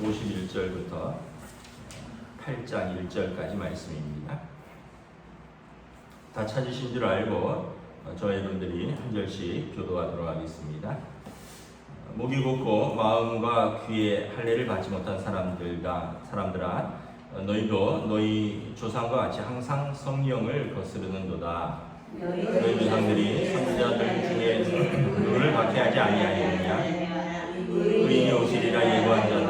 51절부터 8장 1절까지 말씀입니다. 다 찾으신 줄 알고 어, 저와 여러분들이 한 절씩 교도하도록 하겠습니다. 목이 곧고 마음과 귀에 할례를 받지 못한 사람들과 사람들아 어, 너희도 너희 조상과 같이 항상 성령을 거스르는도다. 너희 조상들이 선지자들 중에 누구를 박해하지 아니하였느냐? 의인이 오시리라 예고한 그들이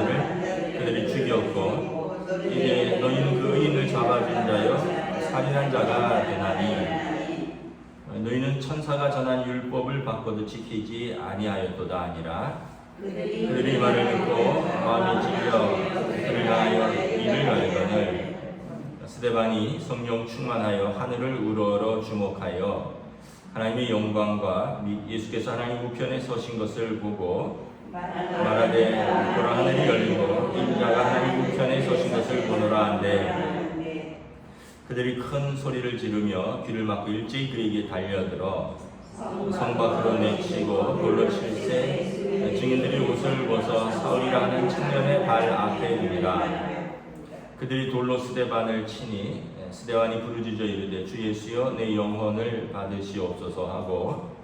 죽였고 이제 너희는 그 의인을 잡아준 자여 살인한 자가 되나니. 어, 너희는 천사가 전한 율법을 바꿔도 지키지 아니하였도다 아니라. 그들이 말을 듣고 마음이 찔려 그를 향하여 이를 갈거늘. 스데반이 성령 충만하여 하늘을 우러러 주목하여 하나님의 영광과 미- 예수께서 하나님 우편에 서신 것을 보고 말하되 보라 하늘이 열리고 인자가 하나님 우편에 서신 것을 보노라 한데 그들이 큰 소리를 지르며 귀를 막고 일제히 그에게 달려들어 성 밖으로 내치고 돌로 칠세 증인들이 옷을 벗어 사울이라 하는 청년의 발 앞에 두니라. 그들이 돌로 스데반을 치니 스데반이 부르짖어 이르되 주 예수여 내 영혼을 받으시옵소서 하고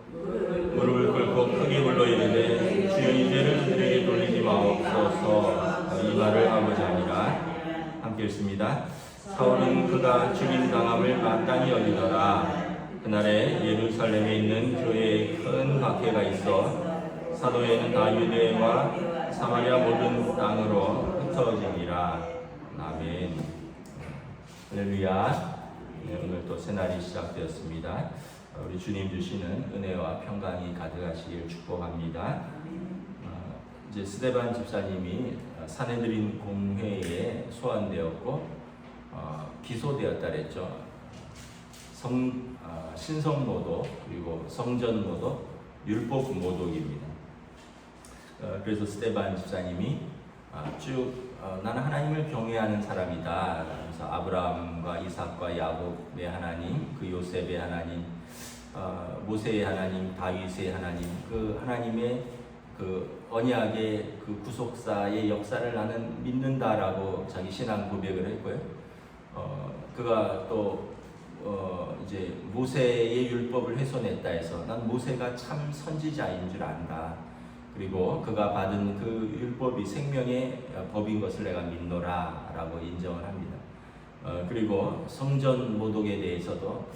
무릎을 꿇고 크게 불러 이르되 주여 이 죄를 그들에게 돌리지 마옵소서 이 말을 하고자 하니라 함께 읽습니다 사울은 그가 죽임 당함을 마땅히 여기더라 그날에 예루살렘에 있는 교회에 큰 박해가 있어 사도에는 다 유대와 사마리아 모든 땅으로 흩어지니라. 아멘. 할렐루야. 네, 오늘 또 새날이 시작되었습니다. 어, 우리 주님 주시는 은혜와 평강이 가득하시길 축복합니다. 어, 이제 스데반 집사님이 어, 사내들인 공회에 소환되었고 어, 기소되었다 그랬죠. 성 어, 신성 모독 그리고 성전 모독 율법 모독입니다. 어, 그래서 스테반 집사님이 아, 쭉 어, 나는 하나님을 경외하는 사람이다. 그래서 아브라함과 이삭과 야곱의 하나님, 그 요셉의 하나님, 어, 모세의 하나님, 다윗의 하나님, 그 하나님의 그 언약의 그 구속사의 역사를 나는 믿는다라고 자기 신앙 고백을 했고요. 어, 그가 또 어, 이제 모세의 율법을 훼손했다 해서 난 모세가 참 선지자인 줄 안다. 그리고 그가 받은 그 율법이 생명의 법인 것을 내가 믿노라 라고 인정을 합니다. 어, 그리고 성전 모독에 대해서도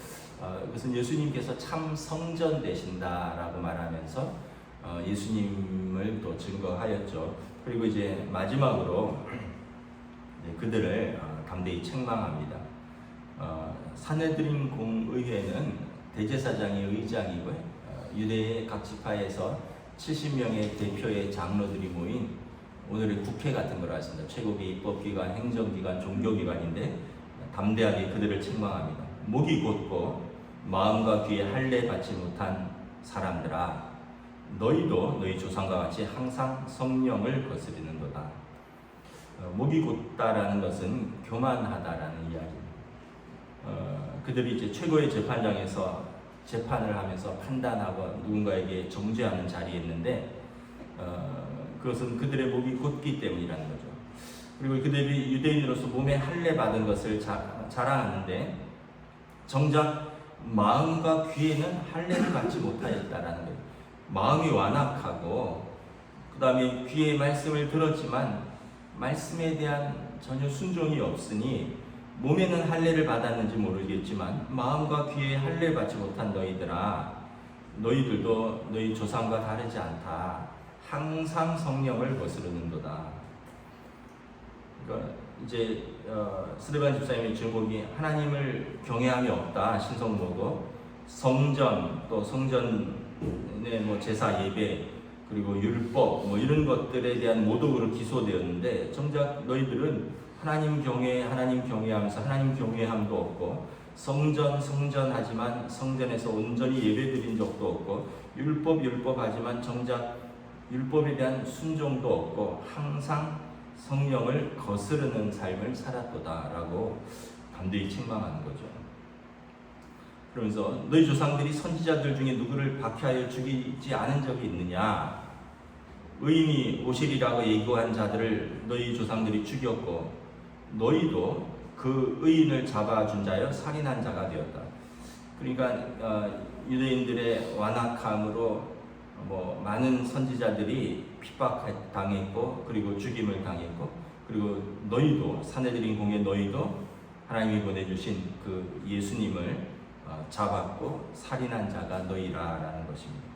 어, 그것은 예수님께서 참 성전 되신다라고 말하면서 어, 예수님을 또 증거하였죠. 그리고 이제 마지막으로 그들을 어, 담대히 책망합니다. 어, 사내들인 공의회는 대제사장이 의장이고요. 어, 유대의 각 지파에서 70명의 대표의 장로들이 모인 오늘의 국회 같은 걸 하십니다. 최고의 입법기관, 행정기관, 종교기관인데 담대하게 그들을 책망합니다. 목이 곧고 마음과 귀에 할례 받지 못한 사람들아 너희도 너희 조상과 같이 항상 성령을 거스리는도다. 어, 목이 곧다라는 것은 교만하다라는 이야기입니다. 어, 그들이 이제 최고의 재판장에서 재판을 하면서 판단하고 누군가에게 정죄하는 자리였는데 어, 그것은 그들의 목이 곧기 때문이라는 거죠. 그리고 그들이 유대인으로서 몸에 할례 받은 것을 자, 자랑하는데 정작 마음과 귀에는 할례를 받지 못하였다라는 거예요. 마음이 완악하고 그 다음에 귀에 말씀을 들었지만 말씀에 대한 전혀 순종이 없으니 몸에는 할례를 받았는지 모르겠지만 마음과 귀에 할례 받지 못한 너희들아 너희들도 너희 조상과 다르지 않다. 항상 성령을 거스르는도다. 그러니까 이제 어, 스데반 집사님의 제목이 하나님을 경외함이 없다 신성모도 성전 또 성전의 뭐 제사 예배 그리고 율법 뭐 이런 것들에 대한 모독으로 기소되었는데 정작 너희들은 하나님 경외 하나님 경외하면서 하나님 경외함도 없고 성전 성전 하지만 성전에서 온전히 예배드린 적도 없고 율법 율법 하지만 정작 율법에 대한 순종도 없고 항상 성령을 거스르는 삶을 살았도다라고 감독이 책망하는 거죠. 그러면서 너희 조상들이 선지자들 중에 누구를 박해하여 죽이지 않은 적이 있느냐? 의인이 오시리라고 예고한 자들을 너희 조상들이 죽였고 너희도 그 의인을 잡아준 자여 살인한 자가 되었다. 그러니까 어, 유대인들의 완악함으로 뭐 많은 선지자들이 핍박당했고 그리고 죽임을 당했고 그리고 너희도 사내들인 공에 너희도 하나님이 보내주신 그 예수님을 어, 잡았고 살인한 자가 너희라라는 것입니다.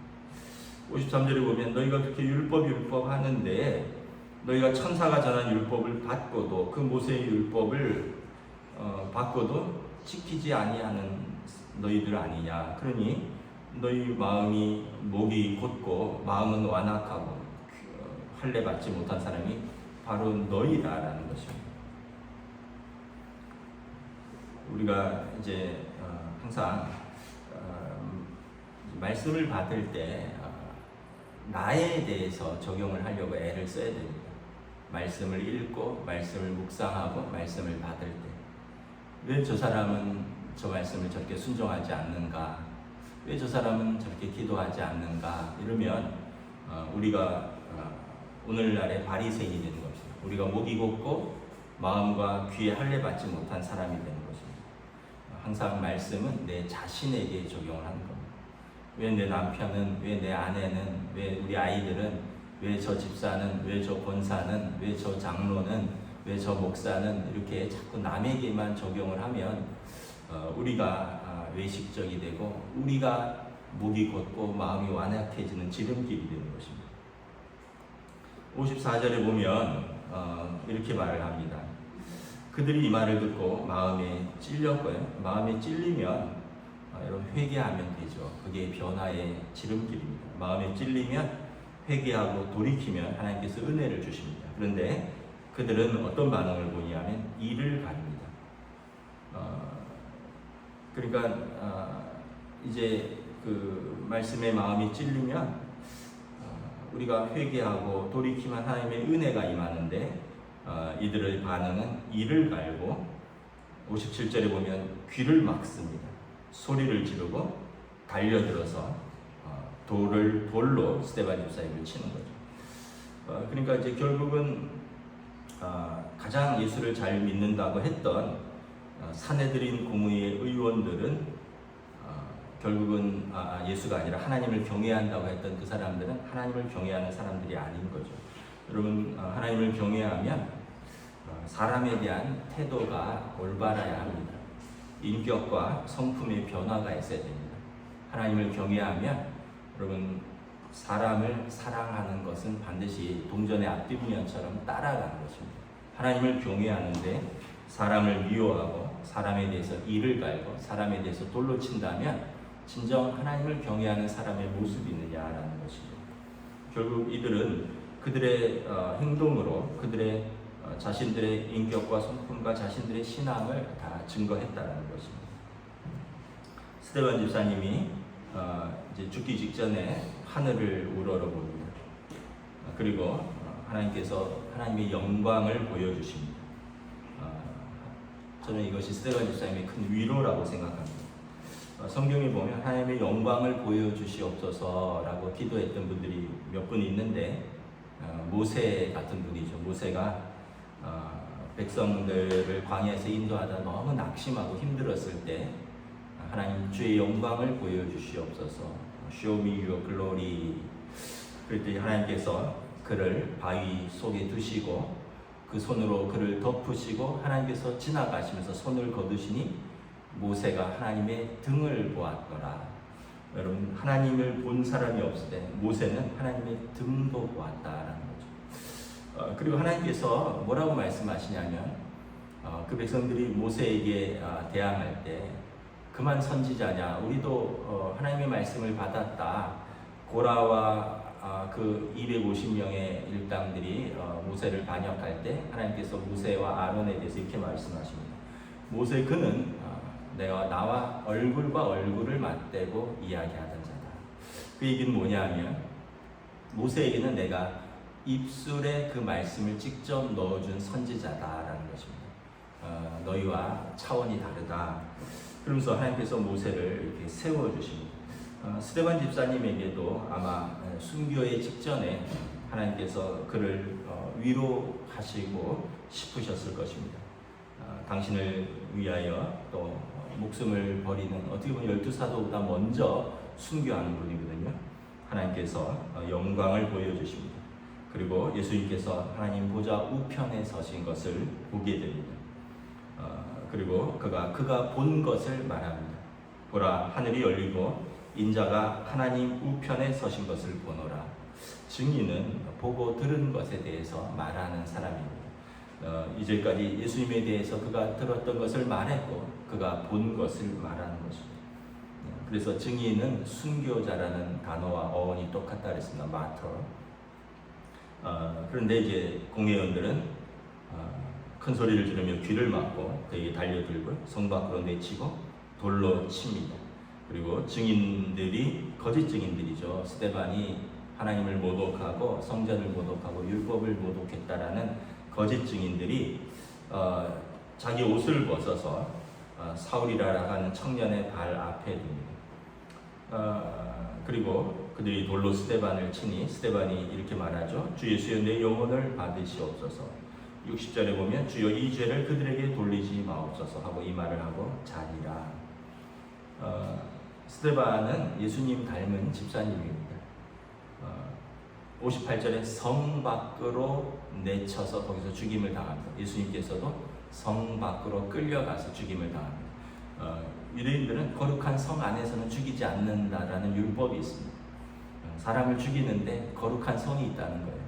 53절에 보면 너희가 그렇게 율법 율법 하는데 너희가 천사가 전한 율법을 받고도 그 모세의 율법을 어, 받고도 지키지 아니하는 너희들 아니냐. 그러니 너희 마음이 목이 곧고 마음은 완악하고 어, 할례 받지 못한 사람이 바로 너희다라는 것입니다. 우리가 이제 어, 항상 어, 말씀을 받을 때 어, 나에 대해서 적용을 하려고 애를 써야 됩니다. 말씀을 읽고 말씀을 묵상하고 말씀을 받을 때 왜 저 사람은 저 말씀을 저렇게 순종하지 않는가? 왜 저 사람은 저렇게 기도하지 않는가? 이러면 어, 우리가 어, 오늘날의 바리새인이 되는 것입니다. 우리가 목이 곧고 마음과 귀에 할례 받지 못한 사람이 되는 것입니다. 항상 말씀은 내 자신에게 적용을 하는 겁니다. 왜 내 남편은, 왜 내 아내는, 왜 우리 아이들은, 왜 저 집사는, 왜 저 권사는, 왜 저 장로는, 왜 저 목사는 이렇게 자꾸 남에게만 적용을 하면 어, 우리가 아, 외식적이 되고 우리가 목이 곧고 마음이 완약해지는 지름길이 되는 것입니다. 54절에 보면 어, 이렇게 말을 합니다. 그들이 이 말을 듣고 마음에 찔렸고요. 마음에 찔리면 어, 회개하면 되죠. 그게 변화의 지름길입니다. 마음에 찔리면 회개하고 돌이키면 하나님께서 은혜를 주십니다. 그런데 그들은 어떤 반응을 보이냐면 이를 가립니다. 어, 그러니까 어, 이제 그 말씀에 마음이 찔리면 어, 우리가 회개하고 돌이키면 하나님의 은혜가 임하는데 어, 이들의 반응은 이를 갈고 57절에 보면 귀를 막습니다. 소리를 지르고 달려들어서 어, 돌을 돌로 스테반 집사님을 치는 거죠. 어, 그러니까 이제 결국은 어, 가장 예수를 잘 믿는다고 했던 어, 사내들인 공의의 의원들은 어, 결국은 아, 아, 예수가 아니라 하나님을 경외한다고 했던 그 사람들은 하나님을 경외하는 사람들이 아닌 거죠. 여러분 어, 하나님을 경외하면 어, 사람에 대한 태도가 올바라야 합니다. 인격과 성품의 변화가 있어야 됩니다. 하나님을 경외하면 여러분 사람을 사랑하는 것은 반드시 동전의 앞뒷면처럼 따라가는 것입니다. 하나님을 경외하는데 사람을 미워하고 사람에 대해서 이를 갈고 사람에 대해서 돌로 친다면 진정 하나님을 경외하는 사람의 모습이 있느냐라는 것이죠. 결국 이들은 그들의 어, 행동으로 그들의 어, 자신들의 인격과 성품과 자신들의 신앙을 다 증거했다는 것입니다. 스테반 집사님이 어, 이제 죽기 직전에 하늘을 우러러봅니다. 어, 그리고 어, 하나님께서 하나님의 영광을 보여주십니다. 어, 저는 이것이 스테반 집사님의 큰 위로라고 생각합니다. 어, 성경에 보면 하나님의 영광을 보여주시옵소서라고 기도했던 분들이 몇 분 있는데 어, 모세 같은 분이죠. 모세가 어, 백성들을 광야에서 인도하다 너무 낙심하고 힘들었을 때 하나님 주의 영광을 보여주시옵소서. Show me your glory. 그랬더니 하나님께서 그를 바위 속에 두시고 그 손으로 그를 덮으시고 하나님께서 지나가시면서 손을 거두시니 모세가 하나님의 등을 보았더라. 여러분 하나님을 본 사람이 없을 때 모세는 하나님의 등도 보았다라는 거죠. 어, 그리고 하나님께서 뭐라고 말씀하시냐면 어, 그 백성들이 모세에게 어, 대항할 때 그만 선지자냐 우리도 어, 하나님의 말씀을 받았다 고라와 아, 그 250명의 일당들이 어, 모세를 반역할 때 하나님께서 모세와 아론에 대해서 이렇게 말씀하십니다. 모세 그는 어, 내가 나와 얼굴과 얼굴을 맞대고 이야기하던 자다. 그 얘기는 뭐냐면 모세에게는 내가 입술에 그 말씀을 직접 넣어준 선지자다라는 것입니다. 어, 너희와 차원이 다르다. 그러면서 하나님께서 모세를 이렇게 세워주십니다. 어, 스테반 집사님에게도 아마 순교의 직전에 하나님께서 그를 어, 위로하시고 싶으셨을 것입니다. 어, 당신을 위하여 또 어, 목숨을 버리는 어떻게 보면 열두 사도보다 먼저 순교하는 분이거든요. 하나님께서 어, 영광을 보여주십니다. 그리고 예수님께서 하나님 보좌 우편에 서신 것을 보게 됩니다. 어, 그리고 그가 그가 본 것을 말합니다. 보라 하늘이 열리고 인자가 하나님 우편에 서신 것을 보노라. 증인은 보고 들은 것에 대해서 말하는 사람입니다. 어, 이제까지 예수님에 대해서 그가 들었던 것을 말했고 그가 본 것을 말하는 것입니다. 어, 그래서 증인은 순교자라는 단어와 어원이 똑같다 그랬습니다. 마터. 어, 그런데 이제 공회원들은 어, 큰 소리를 지르며 귀를 막고 그에게 달려들고 성 밖으로 내치고 돌로 칩니다. 그리고 증인들이 거짓 증인들이죠. 스테반이 하나님을 모독하고 성전을 모독하고 율법을 모독했다라는 거짓 증인들이 어, 자기 옷을 벗어서 어, 사울이라 하는 청년의 발 앞에 둡니다. 어, 그리고 그들이 돌로 스테반을 치니 스테반이 이렇게 말하죠. 주 예수여 내 영혼을 받으시옵소서. 60절에 보면 주여 이 죄를 그들에게 돌리지 마옵소서 하고 이 말을 하고 자니라. 어, 스테반은 예수님 닮은 집사님입니다. 어, 58절에 성 밖으로 내쳐서 거기서 죽임을 당합니다. 예수님께서도 성 밖으로 끌려가서 죽임을 당합니다. 어, 유대인들은 거룩한 성 안에서는 죽이지 않는다라는 율법이 있습니다. 어, 사람을 죽이는데 거룩한 성이 있다는 거예요.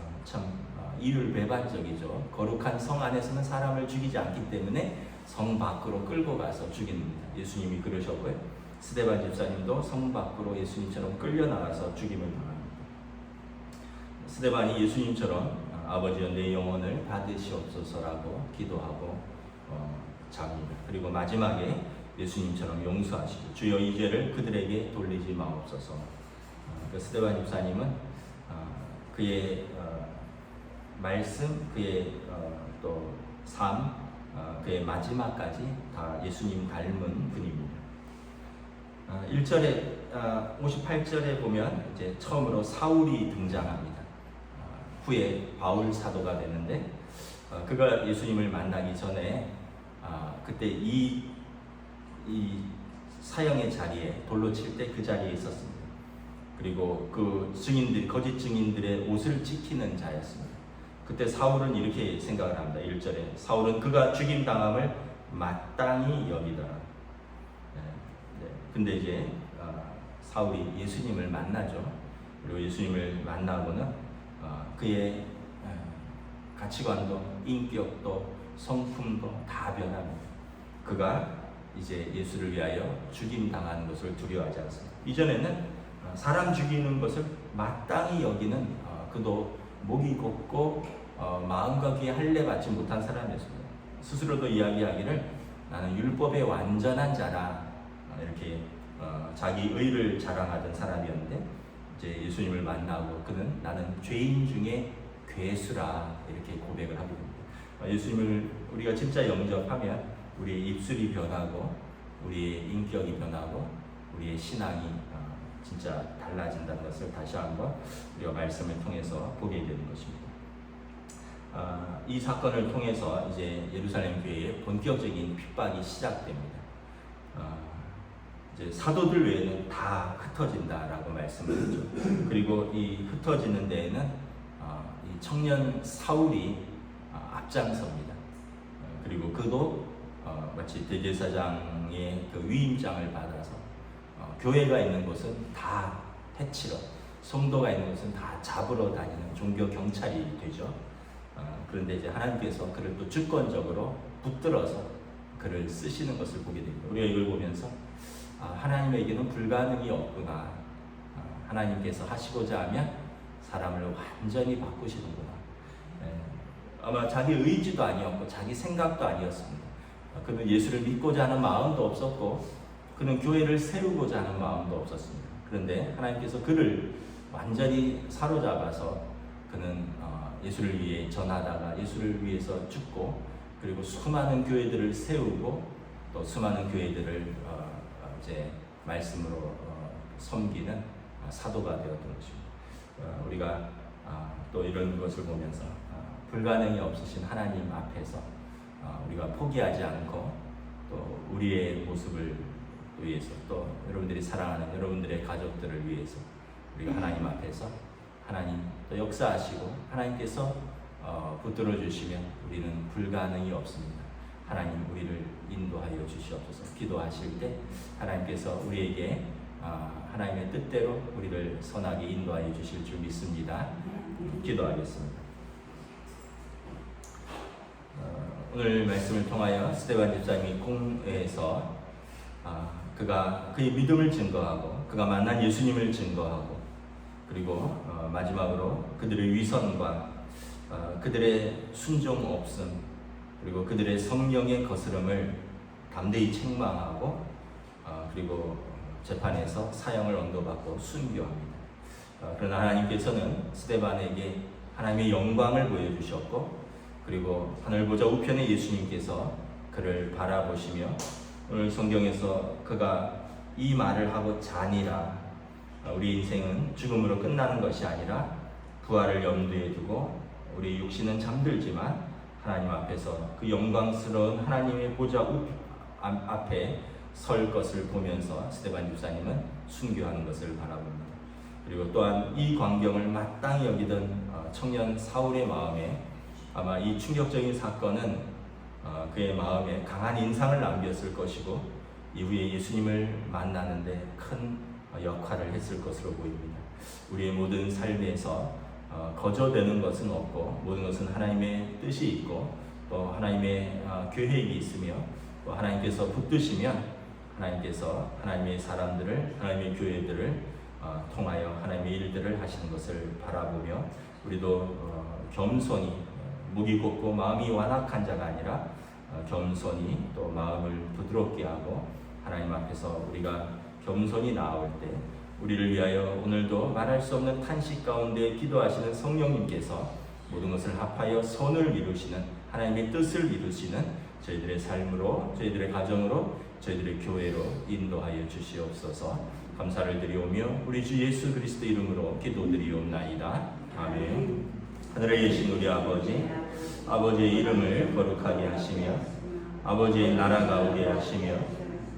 어, 참 어, 이율배반적이죠. 거룩한 성 안에서는 사람을 죽이지 않기 때문에 성 밖으로 끌고 가서 죽입니다. 예수님이 그러셨고요. 스데반 집사님도 성 밖으로 예수님처럼 끌려 나가서 죽임을 당합니다. 스데반이 예수님처럼 어, 아버지여 내 영혼을 받으시옵소서라고 기도하고 어, 잡니다. 그리고 마지막에 예수님처럼 용서하시고 주여 이 죄를 그들에게 돌리지 마옵소서. 어, 그 스데반 집사님은 어, 그의 어, 말씀, 그의 어, 또 삶, 어, 그의 마지막까지 다 예수님 닮은 분입니다. 어, 1절에 어, 58절에 보면 이제 처음으로 사울이 등장합니다. 어, 후에 바울 사도가 되는데 어, 그가 예수님을 만나기 전에 어, 그때 이, 이 사형의 자리에 돌로 칠 때 그 자리에 있었습니다. 그리고 그 증인들 거짓 증인들의 옷을 지키는 자였습니다. 그때 사울은 이렇게 생각을 합니다. 1절에 사울은 그가 죽임 당함을 마땅히 여기더라. 네, 네. 이제 어, 사울이 예수님을 만나죠. 그리고 예수님을 만나고는 어, 그의 어, 가치관도 인격도 성품도 다 변합니다. 그가 이제 예수를 위하여 죽임 당하는 것을 두려워하지 않습니다. 이전에는 어, 사람 죽이는 것을 마땅히 여기는 어, 그도 목이 곱고 어, 마음과 귀에 할례 받지 못한 사람이었습니다. 스스로도 이야기하기를 나는 율법의 완전한 자라 어, 이렇게 어, 자기 의를 자랑하던 사람이었는데 이제 예수님을 만나고 그는 나는 죄인 중에 괴수라 이렇게 고백을 하게 됩니다. 어, 예수님을 우리가 진짜 영접하면 우리의 입술이 변하고 우리의 인격이 변하고 우리의 신앙이 어, 진짜 달라진다는 것을 다시 한번 우리가 말씀을 통해서 보게 되는 것입니다. 아, 이 사건을 통해서 이제 예루살렘 교회의 본격적인 핍박이 시작됩니다. 사도들 외에는 다 흩어진다라고 말씀을 했죠. 그리고 이 흩어지는 데에는 아, 이 청년 사울이 아, 앞장섭니다. 아, 그리고 그도 어, 마치 대제사장의 그 위임장을 받아서 어, 교회가 있는 곳은 다 해치러, 성도가 있는 곳은 다 잡으러 다니는 종교 경찰이 되죠. 어, 그런데 이제 하나님께서 그를 또 주권적으로 붙들어서 그를 쓰시는 것을 보게 됩니다. 우리가 이걸 보면서 아, 하나님에게는 불가능이 없구나. 아, 하나님께서 하시고자 하면 사람을 완전히 바꾸시는구나. 예, 아마 자기 의지도 아니었고 자기 생각도 아니었습니다. 아, 그는 예수를 믿고자 하는 마음도 없었고 그는 교회를 세우고자 하는 마음도 없었습니다. 그런데 하나님께서 그를 완전히 사로잡아서 그는 어, 예수를 위해 전하다가 예수를 위해서 죽고 그리고 수많은 교회들을 세우고 또 수많은 교회들을 어, 어, 이제 말씀으로 어, 섬기는 어, 사도가 되었던 것입니다. 어, 우리가 아, 또 이런 것을 보면서 아, 불가능이 없으신 하나님 앞에서 어, 우리가 포기하지 않고 또 우리의 모습을 위해서 또 여러분들이 사랑하는 여러분들의 가족들을 위해서 우리가 하나님 앞에서 하나님 또 역사하시고 하나님께서 어, 붙들어 주시면 우리는 불가능이 없습니다. 하나님 우리를 인도하여 주시옵소서. 기도하실 때 하나님께서 우리에게 어, 하나님의 뜻대로 우리를 선하게 인도하여 주실 줄 믿습니다. 기도하겠습니다. 어, 오늘 말씀을 통하여 스테반 집사님이 공회에서 아, 그가 그의 믿음을 증거하고 그가 만난 예수님을 증거하고 그리고 어, 마지막으로 그들의 위선과 어, 그들의 순종 없음 그리고 그들의 성령의 거스름을 담대히 책망하고 어, 그리고 재판에서 사형을 언도받고 순교합니다. 어, 그러나 하나님께서는 스테반에게 하나님의 영광을 보여주셨고 그리고 하늘 보좌 우편에 예수님께서 그를 바라보시며 오늘 성경에서 그가 이 말을 하고 자니라 어, 우리 인생은 죽음으로 끝나는 것이 아니라 부활을 염두에 두고 우리 육신은 잠들지만 하나님 앞에서 그 영광스러운 하나님의 보좌 앞에 설 것을 보면서 스테반 집사님은 순교하는 것을 바라봅니다. 그리고 또한 이 광경을 마땅히 여기던 어, 청년 사울의 마음에 아마 이 충격적인 사건은 어, 그의 마음에 강한 인상을 남겼을 것이고 이후에 예수님을 만나는데 큰 역할을 했을 것으로 보입니다. 우리의 모든 삶에서 어, 거저되는 것은 없고 모든 것은 하나님의 뜻이 있고 또 하나님의 어, 계획이 있으며 또 하나님께서 붙드시면 하나님께서 하나님의 사람들을 하나님의 교회들을 어, 통하여 하나님의 일들을 하시는 것을 바라보며 우리도 어, 겸손히 어, 목이 곱고 마음이 완악한 자가 아니라 어, 겸손히 또 마음을 부드럽게 하고 하나님 앞에서 우리가 겸손히 나올 때 우리를 위하여 오늘도 말할 수 없는 탄식 가운데 기도하시는 성령님께서 모든 것을 합하여 선을 이루시는 하나님의 뜻을 이루시는 저희들의 삶으로 저희들의 가정으로 저희들의 교회로 인도하여 주시옵소서. 감사를 드리오며 우리 주 예수 그리스도 이름으로 기도드리옵나이다. 아멘. 하늘에 계신 우리 아버지 아버지의 이름을 거룩하게 하시며 아버지의 나라가 오게 하시며